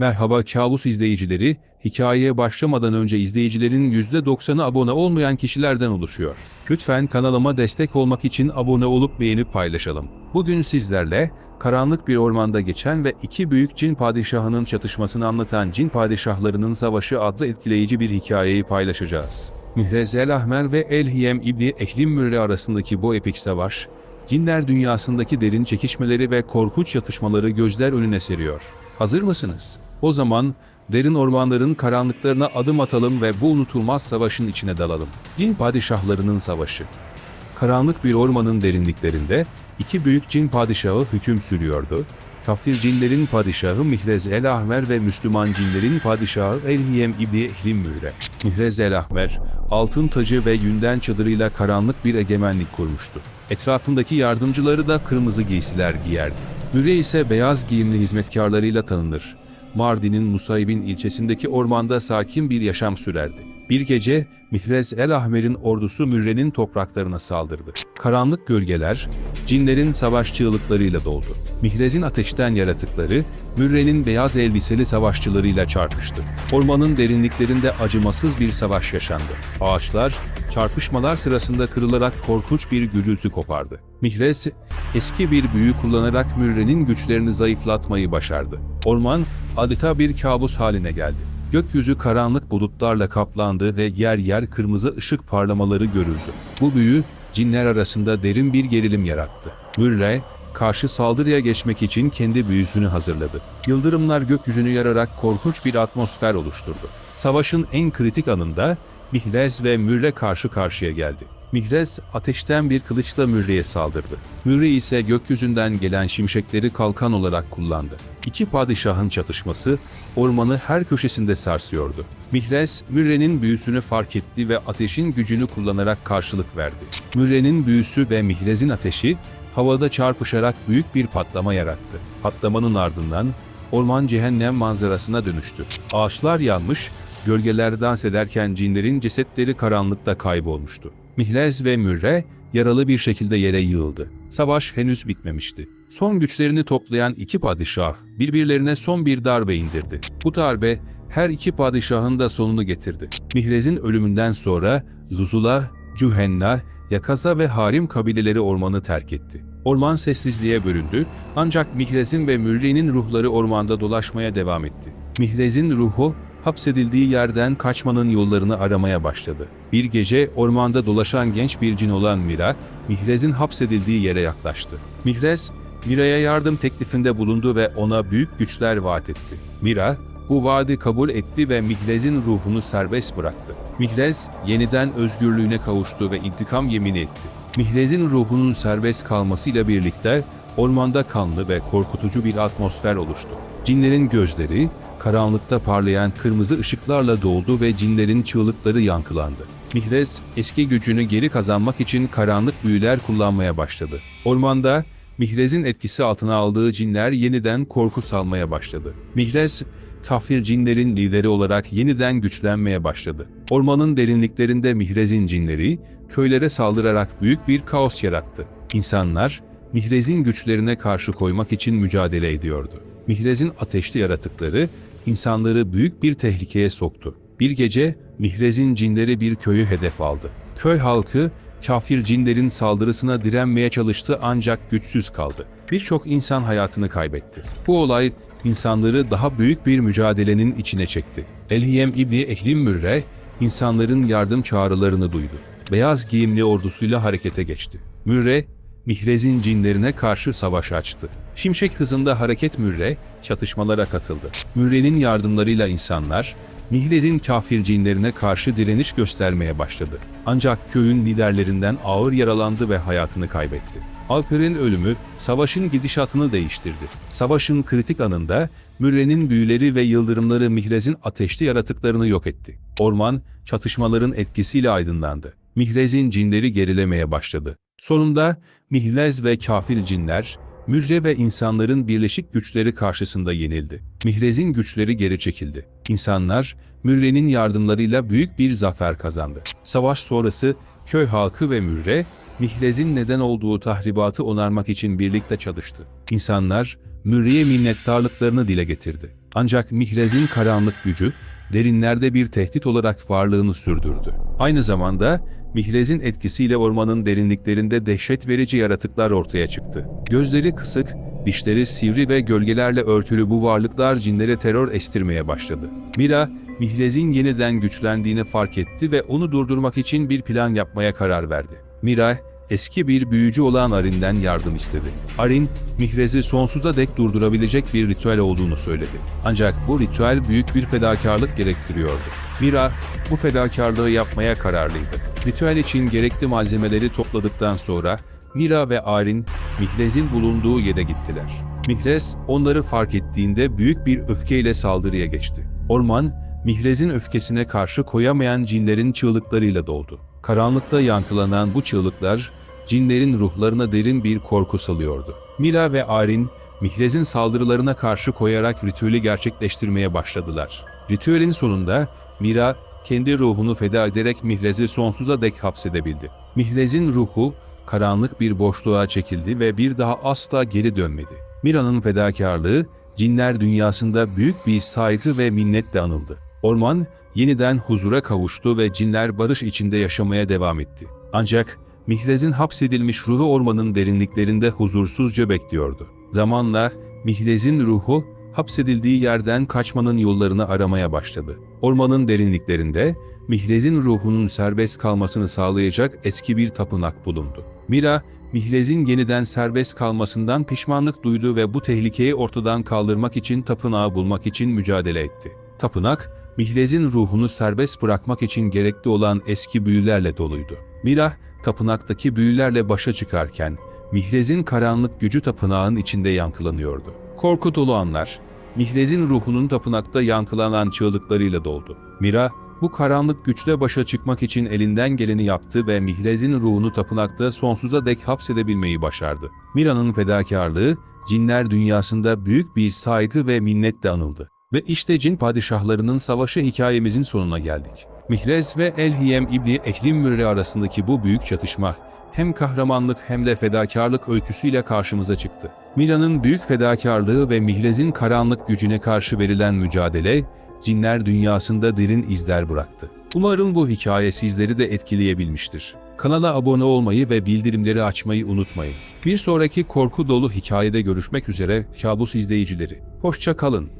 Merhaba kabus izleyicileri, hikayeye başlamadan önce izleyicilerin %90'ı abone olmayan kişilerden oluşuyor. Lütfen kanalıma destek olmak için abone olup beğenip paylaşalım. Bugün sizlerle, karanlık bir ormanda geçen ve iki büyük cin padişahının çatışmasını anlatan Cin Padişahlarının Savaşı adlı etkileyici bir hikayeyi paylaşacağız. Mihrez el Ahmer ve El Hiyem İbni Ehlim Mürre arasındaki bu epik savaş, cinler dünyasındaki derin çekişmeleri ve korkunç yatışmaları gözler önüne seriyor. Hazır mısınız? O zaman derin ormanların karanlıklarına adım atalım ve bu unutulmaz savaşın içine dalalım. Cin padişahlarının savaşı. Karanlık bir ormanın derinliklerinde iki büyük cin padişahı hüküm sürüyordu. Kafir cinlerin padişahı Mihrez el Ahmer ve Müslüman cinlerin padişahı El Hiyem İbni Ehlim Mühre. Mihrez el Ahmer, altın tacı ve yünden çadırıyla karanlık bir egemenlik kurmuştu. Etrafındaki yardımcıları da kırmızı giysiler giyerdi. Müre ise beyaz giyimli hizmetkarlarıyla tanınır. Mardin'in Musaybin ilçesindeki ormanda sakin bir yaşam sürerdi. Bir gece Mihrez el Ahmer'in ordusu Mürre'nin topraklarına saldırdı. Karanlık gölgeler, cinlerin savaş çığlıklarıyla doldu. Mihrez'in ateşten yaratıkları, Mürre'nin beyaz elbiseli savaşçılarıyla çarpıştı. Ormanın derinliklerinde acımasız bir savaş yaşandı. Ağaçlar, çarpışmalar sırasında kırılarak korkunç bir gürültü kopardı. Mihrez, eski bir büyü kullanarak Mürre'nin güçlerini zayıflatmayı başardı. Orman, adeta bir kabus haline geldi. Gökyüzü karanlık bulutlarla kaplandı ve yer yer kırmızı ışık parlamaları görüldü. Bu büyü, cinler arasında derin bir gerilim yarattı. Mürre, karşı saldırıya geçmek için kendi büyüsünü hazırladı. Yıldırımlar gökyüzünü yararak korkunç bir atmosfer oluşturdu. Savaşın en kritik anında Mihrez ve Mürre karşı karşıya geldi. Mihrez ateşten bir kılıçla Mürre'ye saldırdı. Mürre ise gökyüzünden gelen şimşekleri kalkan olarak kullandı. İki padişahın çatışması ormanı her köşesinde sarsıyordu. Mihrez, Mürre'nin büyüsünü fark etti ve ateşin gücünü kullanarak karşılık verdi. Mürre'nin büyüsü ve Mihrez'in ateşi havada çarpışarak büyük bir patlama yarattı. Patlamanın ardından orman cehennem manzarasına dönüştü. Ağaçlar yanmış, gölgeler dans ederken cinlerin cesetleri karanlıkta kaybolmuştu. Mihrez ve Mürre yaralı bir şekilde yere yığıldı. Savaş henüz bitmemişti. Son güçlerini toplayan iki padişah birbirlerine son bir darbe indirdi. Bu darbe her iki padişahın da sonunu getirdi. Mihrez'in ölümünden sonra Zuzula, Cühenna, Yakaza ve Harim kabileleri ormanı terk etti. Orman sessizliğe büründü ancak Mihrez'in ve Mürri'nin ruhları ormanda dolaşmaya devam etti. Mihrez'in ruhu hapsedildiği yerden kaçmanın yollarını aramaya başladı. Bir gece ormanda dolaşan genç bir cin olan Mira, Mihrez'in hapsedildiği yere yaklaştı. Mihrez, Mira'ya yardım teklifinde bulundu ve ona büyük güçler vaat etti. Mira, bu vaadi kabul etti ve Mihrez'in ruhunu serbest bıraktı. Mihrez, yeniden özgürlüğüne kavuştu ve intikam yemini etti. Mihrez'in ruhunun serbest kalmasıyla birlikte ormanda kanlı ve korkutucu bir atmosfer oluştu. Cinlerin gözleri, karanlıkta parlayan kırmızı ışıklarla doldu ve cinlerin çığlıkları yankılandı. Mihrez, eski gücünü geri kazanmak için karanlık büyüler kullanmaya başladı. Ormanda, Mihrez'in etkisi altına aldığı cinler yeniden korku salmaya başladı. Mihrez, kafir cinlerin lideri olarak yeniden güçlenmeye başladı. Ormanın derinliklerinde Mihrez'in cinleri, köylere saldırarak büyük bir kaos yarattı. İnsanlar, Mihrez'in güçlerine karşı koymak için mücadele ediyordu. Mihrez'in ateşli yaratıkları, insanları büyük bir tehlikeye soktu. Bir gece, Mihrez'in cinleri bir köyü hedef aldı. Köy halkı, kafir cinlerin saldırısına direnmeye çalıştı ancak güçsüz kaldı. Birçok insan hayatını kaybetti. Bu olay, insanları daha büyük bir mücadelenin içine çekti. Elhiyem İbni Ehlim Mürre, insanların yardım çağrılarını duydu. Beyaz giyimli ordusuyla harekete geçti. Mürre, Mihrez'in cinlerine karşı savaş açtı. Şimşek hızında hareket Mürre, çatışmalara katıldı. Mürre'nin yardımlarıyla insanlar, Mihrez'in kafir cinlerine karşı direniş göstermeye başladı. Ancak köyün liderlerinden ağır yaralandı ve hayatını kaybetti. Alper'in ölümü, savaşın gidişatını değiştirdi. Savaşın kritik anında, Mürre'nin büyüleri ve yıldırımları Mihrez'in ateşli yaratıklarını yok etti. Orman, çatışmaların etkisiyle aydınlandı. Mihrez'in cinleri gerilemeye başladı. Sonunda Mihrez ve kafir cinler, Mürre ve insanların birleşik güçleri karşısında yenildi. Mihrez'in güçleri geri çekildi. İnsanlar, Mürre'nin yardımlarıyla büyük bir zafer kazandı. Savaş sonrası köy halkı ve Mürre, Mihrez'in neden olduğu tahribatı onarmak için birlikte çalıştı. İnsanlar, Mürre'ye minnettarlıklarını dile getirdi. Ancak Mihrez'in karanlık gücü derinlerde bir tehdit olarak varlığını sürdürdü. Aynı zamanda Mihrez'in etkisiyle ormanın derinliklerinde dehşet verici yaratıklar ortaya çıktı. Gözleri kısık, dişleri sivri ve gölgelerle örtülü bu varlıklar cinlere terör estirmeye başladı. Mira, Mihrez'in yeniden güçlendiğini fark etti ve onu durdurmak için bir plan yapmaya karar verdi. Mira, eski bir büyücü olan Arin'den yardım istedi. Arin, Mihrez'i sonsuza dek durdurabilecek bir ritüel olduğunu söyledi. Ancak bu ritüel büyük bir fedakarlık gerektiriyordu. Mira, bu fedakarlığı yapmaya kararlıydı. Ritüel için gerekli malzemeleri topladıktan sonra Mira ve Arin, Mihrez'in bulunduğu yere gittiler. Mihrez, onları fark ettiğinde büyük bir öfkeyle saldırıya geçti. Orman, Mihrez'in öfkesine karşı koyamayan cinlerin çığlıklarıyla doldu. Karanlıkta yankılanan bu çığlıklar, cinlerin ruhlarına derin bir korku salıyordu. Mira ve Arin, Mihrez'in saldırılarına karşı koyarak ritüeli gerçekleştirmeye başladılar. Ritüelin sonunda Mira, kendi ruhunu feda ederek Mihrez'i sonsuza dek hapsedebildi. Mihrez'in ruhu, karanlık bir boşluğa çekildi ve bir daha asla geri dönmedi. Mira'nın fedakarlığı, cinler dünyasında büyük bir saygı ve minnetle anıldı. Orman, yeniden huzura kavuştu ve cinler barış içinde yaşamaya devam etti. Ancak Mihrez'in hapsedilmiş ruhu ormanın derinliklerinde huzursuzca bekliyordu. Zamanla Mihrez'in ruhu hapsedildiği yerden kaçmanın yollarını aramaya başladı. Ormanın derinliklerinde Mihrez'in ruhunun serbest kalmasını sağlayacak eski bir tapınak bulundu. Mira, Mihrez'in yeniden serbest kalmasından pişmanlık duydu ve bu tehlikeyi ortadan kaldırmak için tapınağı bulmak için mücadele etti. Tapınak, Mihrez'in ruhunu serbest bırakmak için gerekli olan eski büyülerle doluydu. Mira, tapınaktaki büyülerle başa çıkarken, Mihrez'in karanlık gücü tapınağın içinde yankılanıyordu. Korku dolu anlar, Mihrez'in ruhunun tapınakta yankılanan çığlıklarıyla doldu. Mira, bu karanlık güçle başa çıkmak için elinden geleni yaptı ve Mihrez'in ruhunu tapınakta sonsuza dek hapsedebilmeyi başardı. Mira'nın fedakarlığı, cinler dünyasında büyük bir saygı ve minnetle anıldı. Ve işte cin padişahlarının savaşı hikayemizin sonuna geldik. Mihrez ve Elhiyem İbni Ehlim Mürre arasındaki bu büyük çatışma, hem kahramanlık hem de fedakarlık öyküsüyle karşımıza çıktı. Mira'nın büyük fedakarlığı ve Mihrez'in karanlık gücüne karşı verilen mücadele, cinler dünyasında derin izler bıraktı. Umarım bu hikaye sizleri de etkileyebilmiştir. Kanala abone olmayı ve bildirimleri açmayı unutmayın. Bir sonraki korku dolu hikayede görüşmek üzere kabus izleyicileri. Hoşça kalın.